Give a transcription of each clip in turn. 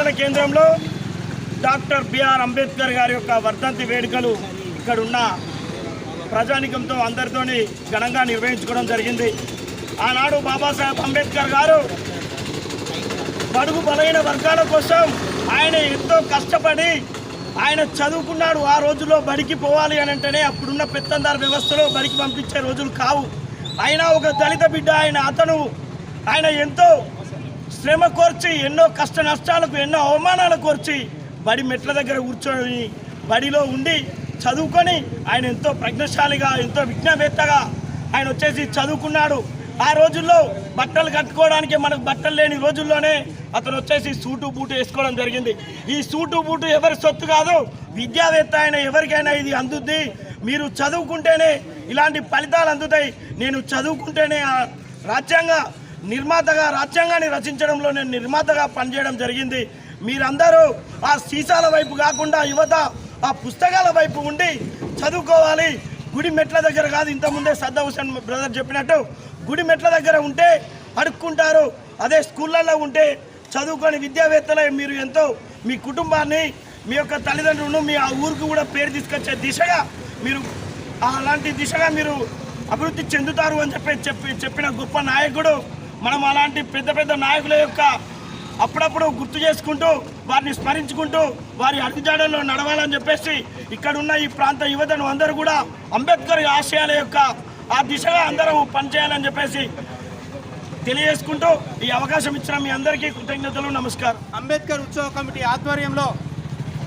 మండల కేంద్రంలో doctor BR Ambedkar గారి యొక్క వర్ధంతి వేడుకలు ఇక్కడున్న ప్రజానికంతో అందరితోని ఘనంగా నిర్వహించుకోవడం జరిగింది. ఆనాడు బాబాసాహెబ్ అంబేద్కర్ గారు బడుగు బలైన వర్గాల కోసం ఆయన ఎంతో కష్టపడి ఆయన చదువుకున్నాడు. ఆ రోజుల్లో బడికి పోవాలి అని అంటేనే అప్పుడున్న పెత్తందార వ్యవస్థలో బడికి పంపించే రోజులు కావు. అయినా ఒక దళిత బిడ్డ ఆయన అతను ఆయన ఎంతో శ్రమ కోర్చి ఎన్నో కష్ట నష్టాలకు ఎన్నో అవమానాలు కోర్చి బడి మెట్ల దగ్గర కూర్చొని బడిలో ఉండి చదువుకొని ఆయన ఎంతో ప్రజ్ఞశాలిగా ఎంతో విజ్ఞావేత్తగా ఆయన వచ్చేసి చదువుకున్నాడు. ఆ రోజుల్లో బట్టలు కట్టుకోవడానికి మనకు బట్టలు లేని రోజుల్లోనే అతను వచ్చేసి సూటు బూటు వేసుకోవడం జరిగింది. ఈ సూటు బూటు ఎవరి సొత్తు కాదు విద్యావేత్త అయిన ఎవరికైనా ఇది అందుద్ది. మీరు చదువుకుంటేనే ఇలాంటి ఫలితాలు అందుతాయి. నేను చదువుకుంటేనే రాజ్యాంగ నిర్మాతగా రాజ్యాంగాన్ని రచించడంలో నేను నిర్మాతగా పనిచేయడం జరిగింది. మీరందరూ ఆ సీసాల వైపు కాకుండా యువత ఆ పుస్తకాల వైపు ఉండి చదువుకోవాలి. గుడి మెట్ల దగ్గర కాదు ఇంతకుముందే సద్దా హుసేన్ బ్రదర్ చెప్పినట్టు గుడి మెట్ల దగ్గర ఉంటే అడుక్కుంటారు. అదే స్కూళ్ళల్లో ఉంటే చదువుకొని విద్యావేత్తలై మీరు ఎంతో మీ కుటుంబాన్ని మీ యొక్క తల్లిదండ్రులను మీ ఆ ఊరికి కూడా పేరు తీసుకొచ్చే దిశగా మీరు అలాంటి దిశగా మీరు అభివృద్ధి చెందుతారు అని చెప్పి చెప్పి చెప్పిన గొప్ప నాయకుడు మనం అలాంటి పెద్ద పెద్ద నాయకుల యొక్క అప్పుడప్పుడు గుర్తు చేసుకుంటూ వారిని స్మరించుకుంటూ వారి అడుగుజాడల్లో నడవాలని చెప్పేసి ఇక్కడున్న ఈ ప్రాంత యువతను అందరూ కూడా అంబేద్కర్ ఆశయాల యొక్క ఆ దిశగా అందరం పనిచేయాలని చెప్పేసి తెలియజేసుకుంటూ ఈ అవకాశం ఇచ్చిన మీ అందరికీ కృతజ్ఞతలు నమస్కారం. అంబేద్కర్ ఉత్సవ కమిటీ ఆధ్వర్యంలో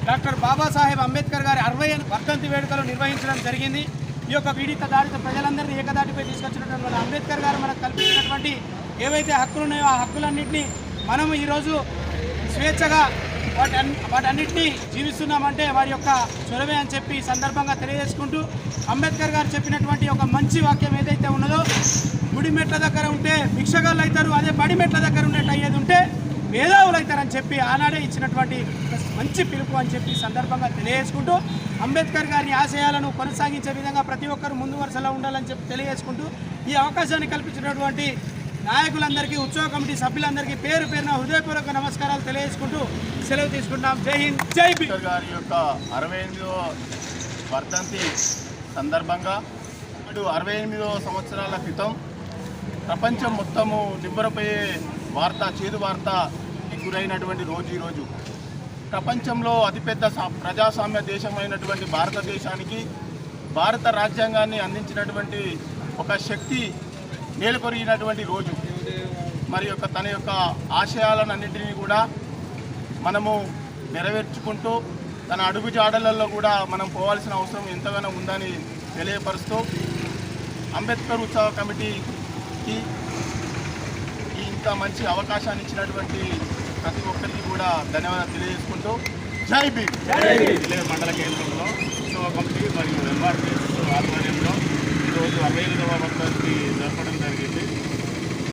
డాక్టర్ బాబాసాహెబ్ అంబేద్కర్ గారి అరవై వర్ధంతి వేడుకలు నిర్వహించడం జరిగింది. ఈ యొక్క పీడిత దాడిత ప్రజలందరినీ ఏకదాటిపై తీసుకొచ్చినటువంటి అంబేద్కర్ గారు మనకు కల్పించినటువంటి ఏవైతే హక్కులు ఉన్నాయో ఆ హక్కులన్నింటినీ మనం ఈరోజు స్వేచ్ఛగా వాటి వాటన్నిటినీ జీవిస్తున్నామంటే వారి యొక్క చొరవే అని చెప్పి సందర్భంగా తెలియజేసుకుంటూ అంబేద్కర్ గారు చెప్పినటువంటి ఒక మంచి వాక్యం ఏదైతే ఉన్నదో గుడి మెట్ల దగ్గర ఉంటే భిక్షగాళ్ళు అవుతారు అదే బడి మెట్ల దగ్గర ఉన్నట్టు అయ్యేది ఉంటే మేధావులు అవుతారని చెప్పి ఆనాడే ఇచ్చినటువంటి మంచి పిలుపు అని చెప్పి సందర్భంగా తెలియజేసుకుంటూ అంబేద్కర్ గారి ఆశయాలను కొనసాగించే విధంగా ప్రతి ఒక్కరు ముందు వరుసలో ఉండాలని చెప్పి తెలియజేసుకుంటూ ఈ అవకాశాన్ని కల్పించినటువంటి నాయకులందరికీ ఉత్సవ కమిటీ సభ్యులందరికీ పేరు పేరున హృదయపూర్వక నమస్కారాలు తెలియజేసుకుంటూ సెలవు తీసుకుంటాం జై హింద్ జై గారి యొక్క అరవై ఎనిమిదవ వర్ధంతి సందర్భంగా ఇప్పుడు అరవై ఎనిమిదవ సంవత్సరాల క్రితం ప్రపంచం మొత్తము నిబ్బరపోయే వార్త చేదు వార్త గురైనటువంటి రోజు ఈరోజు ప్రపంచంలో అతిపెద్ద సా- ప్రజాస్వామ్య దేశమైనటువంటి భారతదేశానికి భారత రాజ్యాంగాన్ని అందించినటువంటి ఒక శక్తి నేలకొరిగినటువంటి రోజు. మరి యొక్క తన యొక్క ఆశయాలన్నింటినీ కూడా మనము నెరవేర్చుకుంటూ తన అడుగు జాడలలో కూడా మనం పోవాల్సిన అవసరం ఎంతగానో ఉందని తెలియపరుస్తూ అంబేద్కర్ ఉత్సవ కమిటీకి ఇంత మంచి అవకాశాన్ని ఇచ్చినటువంటి ప్రతి ఒక్కరికి కూడా ధన్యవాదాలు తెలియజేసుకుంటూ జై భీమ్! మండల కేంద్రంలో ఉత్సవ కమిటీ మరియు ఎంఆర్పీ మనకి దొరకడం జరిగింది